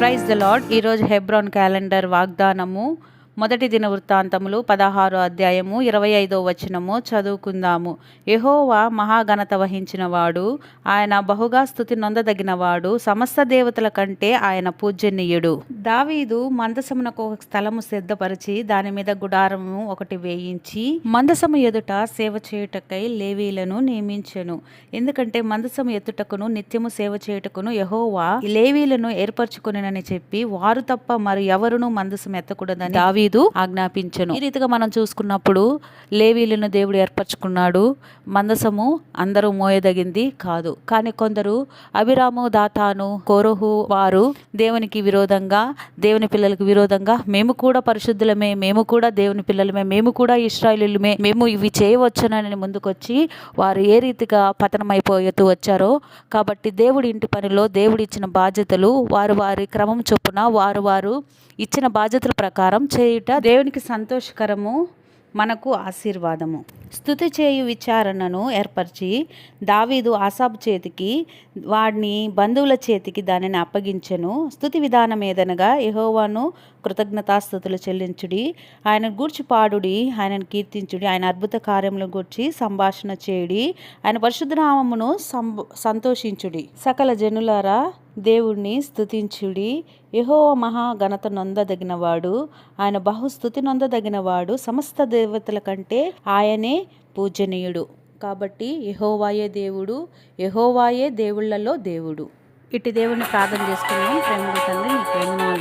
Praise the lord ఈరోజు హెబ్రాన్ calendar వాగ్దానము మొదటి దిన వృత్తాంతములు పదహారు అధ్యాయము ఇరవై ఐదో వచనము చదువుకుందాము. యహోవా మహాఘనత వహించిన వాడు ఆయన బహుగా స్థుతి నొందదగినవాడు సమస్త దేవతల కంటే ఆయన పూజనీయుడు దావీదు మందసమునకు ఒక స్థలము సిద్ధపరిచి దాని మీద గుడారము ఒకటి వేయించి మందసము ఎదుట సేవ చేయుటకై లేవీలను నియమించెను. ఎందుకంటే మందసము ఎత్తుటకును నిత్యము సేవ చేయుటకును యహోవా లేవీలను ఏర్పరచుకునేనని చెప్పి వారు తప్ప మరి ఎవరునూ మందసం ఎత్తకూడదని దావీదు ఆజ్ఞాపించను. ఈ రీతిగా మనం చూసుకున్నప్పుడు లేవీలను దేవుడు ఏర్పరచుకున్నాడు. మందసము అందరూ మోయదగింది కాదు. కానీ కొందరు అభిరాము దాతాను కోరహు వారు దేవునికి విరోధంగా దేవుని పిల్లలకు విరోధంగా మేము కూడా పరిశుద్ధులమే మేము కూడా దేవుని పిల్లలమే మేము కూడా ఇస్రాయలుమే మేము ఇవి చేయవచ్చునని ముందుకొచ్చి వారు ఏ రీతిగా పతనమైపోతూ వచ్చారో కాబట్టి దేవుడి ఇంటి పనిలో దేవుడు ఇచ్చిన బాధ్యతలు వారు వారి క్రమం చొప్పున వారు వారు ఇచ్చిన బాధ్యతల ప్రకారం చేయుట దేవునికి సంతోషకరము మనకు ఆశీర్వాదము. స్థుతి చేయు విచారణను ఏర్పరిచి దావీదు ఆసాబు చేతికి వాడిని బంధువుల చేతికి దానిని అప్పగించెను. స్థుతి విధానం ఏదనగా యహోవాను కృతజ్ఞతాస్థుతులు చెల్లించుడి ఆయన గూర్చి పాడుడి ఆయనను కీర్తించుడి ఆయన అద్భుత కార్యముల గూర్చి సంభాషణ చేయుడి ఆయన పరిశుద్ధనామమును సంతోషించుడి. సకల జనులారా దేవుణ్ణి స్థుతించుడి. యహో మహా ఘనత నొందదగినవాడు ఆయన బహుస్థుతి నొందదగినవాడు సమస్త దేవతల కంటే ఆయనే పూజనీయుడు. కాబట్టి యహోవాయే దేవుడు యహోవాయే దేవుళ్ళలో దేవుడు. ఇటు దేవుని ప్రార్థన చేసుకున్నాం ప్రేమ తండ్రి నీకు